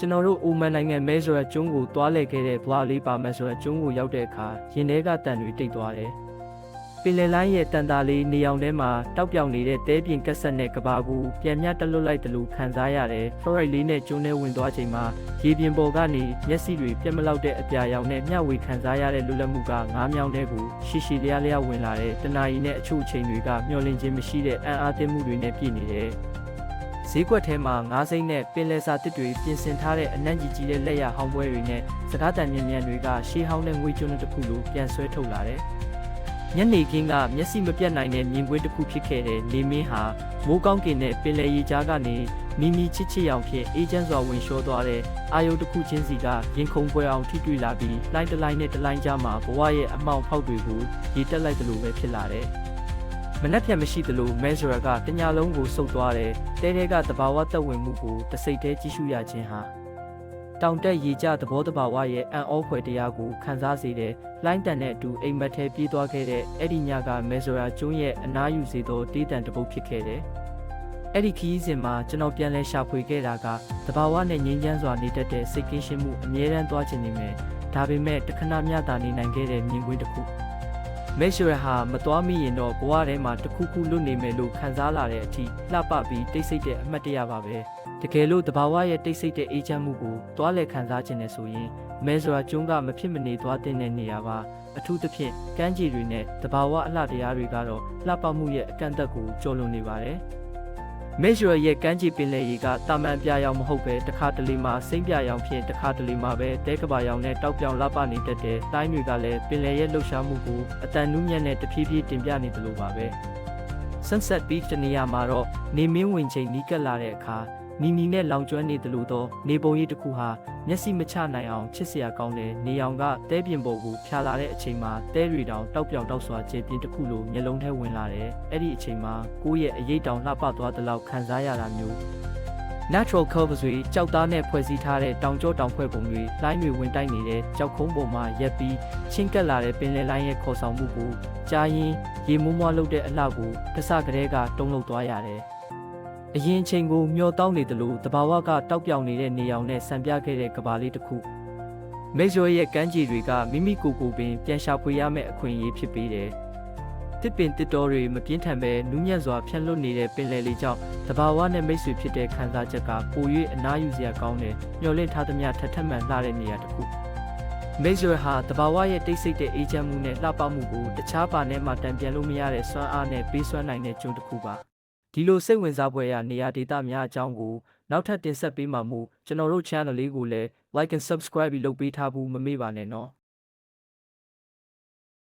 ကျွန်တော်တို့အိုမန်နိုင်ငံမဲဆိုရကျွန်းကိုတွားလဲခဲ့တဲ့ဘွားလေးပါမယ်ဆိုရကျွန်းကိုရောက်တဲ့အခါရင်ထဲကတန်တွေတိတ်သွားတယ်ပင်လယ်လိုင်းရဲ့တန်တာလေးနေအောင်ထဲမှာတောက်ပြောင်နေတဲ့တဲပြင်ကက်ဆက်နဲ့ကဘာကူပြန်မြတက်လွတ်လိုက်တယ်လို့ခံစားရတယ်ဖရိုက်လေးနဲ့ကျွန်းထဲဝင်သွားချိန်မှာရေပြင်ပေါ်ကနေမျက်စိတွေပြက်မလောက်တဲ့အပြာရောင်နဲ့မျှဝေခံစားရတဲ့လွတ်လပ်မှုကငားမြောင်းတဲ့ကိုရှီရှီလျားလျားဝင်လာတဲ့တနာရီနဲ့အချို့အချိန်တွေကမျောလင့်ခြင်းမရှိတဲ့အံ့အားသင့်မှုတွေနဲ့ပြည့်နေတယ် ဈေးကွက်ထဲမှာငါးစိမ့်နဲ့ပင်လယ်စာတစ်တွေပြင်ဆင်ထားတဲ့အနံ့ကြီးကြီးတဲ့လက်ရဟောင်းပွဲတွေနဲ့စကားတန်မြန်မြန်တွေကရှေးဟောင်းတဲ့ငွေကျွန်းတစ်ခုလိုပြန်ဆွဲထုတ်လာတယ်။ညနေခင်းကမျက်စိမပြတ်နိုင်တဲ့မြင်ကွင်းတစ်ခုဖြစ်ခဲ့တဲ့နေမင်းဟာမိုးကောင်းကင်နဲ့ပင်လယ်ရေကြားကနေမိမိချစ်ချစ်ရောင်ဖြင့်အေဂျင့်စွာဝင်လျှောသွားတဲ့အာယုတစ်ခုချင်းစီကရင်ခုန်ပွဲအောင်ထိတွေ့လာပြီးလိုင်းတစ်လိုင်းနဲ့တစ်လိုင်းကြားမှာဘဝရဲ့အမောင်ဖောက်တွေကိုရေတက်လိုက်သလိုပဲဖြစ်လာတယ်။ မနှက်ဖြတ်မရှိသလိုမဲဇရကတညာလုံးကိုစုပ်သွားတယ်တဲတဲကတဘာဝတက်ဝင်မှုကိုတစိတ်တည်းကြည့်ရှုရခြင်းဟာတောင်တက်ရေကျသဘောတဘာဝရဲ့အံ့ဩဖွယ်တရားကိုခံစားစေတဲ့လိုင်းတန်တဲ့အတူအိမ်မက်ထဲပြေးသွားခဲ့တဲ့အဲ့ဒီညကမဲဇရာကျွန်းရဲ့အနားယူစေသောတေးတန်တစ်ပုတ်ဖြစ်ခဲ့တယ်အဲ့ဒီခီးစဉ်မှာကျွန်တော်ပြန်လဲရှာဖွေခဲ့တာကတဘာဝနဲ့ငြိမ်းချမ်းစွာနေတတ်တဲ့စိတ်ကင်းရှင်းမှုအမြဲတမ်းသွားခြင်းနေမယ်ဒါပေမဲ့တခဏမျှတာနေနိုင်ခဲ့တဲ့မြင်ကွင်းတစ်ခု မေရှရဟာမသွားမိရင်တော့ဘဝထဲမှာတစ်ခုခုလွတ်နေမယ်လို့ခံစားလာတဲ့အထိလှပပြီးတိတ်ဆိတ်တဲ့အမှတ်တရပါပဲတကယ်လို့တဘာဝရဲ့တိတ်ဆိတ်တဲ့အေးချမ်းမှုကိုတွားလဲခံစားခြင်းနဲ့ဆိုရင်မဲဆိုရာကျွန်းကမဖြစ်မနေသွားတဲ့နေရာပါအထူးသဖြင့်ကမ်းခြေတွေနဲ့တဘာဝအလှတရားတွေကတော့လှပမှုရဲ့အကန့်အသတ်ကိုကျော်လွန်နေပါတယ် မေရှရရဲ့ကမ်းခြေပင်လယ်ရေကတာမန်ပြရောင်မဟုတ်ပဲတစ်ခါတလေမှစိမ့်ပြရောင်ဖြင့်တစ်ခါတလေမှပဲတဲကဘာရောင်နဲ့တောက်ပြောင်လှပနေတတ်တဲ့တိုင်းတွေကလည်းပင်လယ်ရဲ့လှုပ်ရှားမှုကိုအတန်နူးညံ့နဲ့တဖြည်းဖြည်းတင်ပြနေသလိုပါပဲ Sunset Beach တနေရာမှာတော့နေမင်းဝင်ချိန်နီးကပ်လာတဲ့အခါနီနီနဲ့လောင်ကျွမ်းနေသလိုတော့နေပုံရိပ်တစ်ခုဟာမျက်စိမချနိုင်အောင်ချစ်စရာကောင်းတဲ့နေအောင်ကတဲပြင်ပေါ်ကိုဖြာလာတဲ့အချိန်မှာတဲရီတောင်တောက်ပြောင်တောက်စွာကျေပြင်းတစ်ခုလိုမျက်လုံးထဲဝင်လာတယ်အဲ့ဒီအချိန်မှာကိုယ့်ရဲ့အရေးတောင်လှပသွားတဲ့လောက်ခံစားရတာမျိုး natural curves တွေကြောက်သားနဲ့ဖွဲ့စည်းထားတဲ့တောင်ကျောတောင်ဖွဲ့ပုံတွေလိုင်းတွေဝင်တိုက်နေတဲ့ကြောက်ခုံးပုံမှာရက်ပြီးချင်းကပ်လာတဲ့ပင်လယ်လိုင်းရဲ့ခေါ်ဆောင်မှုကိုကြားရင်ရေမွှမွှလုပ်တဲ့အလှကိုတစကလေးကတုံးလုံးသွားရတယ်။အရင်ချိန်ကိုမျောတောင်းနေသလိုတဘာဝကတောက်ပြောင်နေတဲ့နေအောင်နဲ့ဆံပြခဲ့တဲ့ကဘာလေးတစ်ခုမေဂျော်ရဲ့ကမ်းခြေတွေကမိမိကိုယ်ကိုယ်ပင်ပြန်ရှာဖွေရမယ့်အခွင့်အရေးဖြစ်ပေးတယ်။ တစ်ပင်တစ်တော်တွေမပြင်းထန်ပဲနူးညံ့စွာဖြန့်လွတ်နေတဲ့ပင်လယ်လေးကြောင့်တဘာဝနဲ့မိတ်ဆွေဖြစ်တဲ့ခံစားချက်ကပို၍အနားယူစရာကောင်းတဲ့မျော်လင့်ထားသမျှထက်ထက်မှန်လှတဲ့နေရာတစ်ခုမိတ်ဆွေဟာတဘာဝရဲ့တိတ်ဆိတ်တဲ့အေးချမ်းမှုနဲ့လှပမှုကိုတခြားပါနဲ့မှတံပြန်လို့မရတဲ့စွမ်းအားနဲ့ပေးစွမ်းနိုင်တဲ့ကျွန်းတစ်ခုပါဒီလိုစိတ်ဝင်စားဖွယ်ရာနေရာဒေသများအကြောင်းကိုနောက်ထပ်တင်ဆက်ပေးမှာမို့ကျွန်တော်တို့ channel လေးကိုလည်း like and subscribe ပြီးလုပ်ပေးထားဖို့မမေ့ပါနဲ့နော်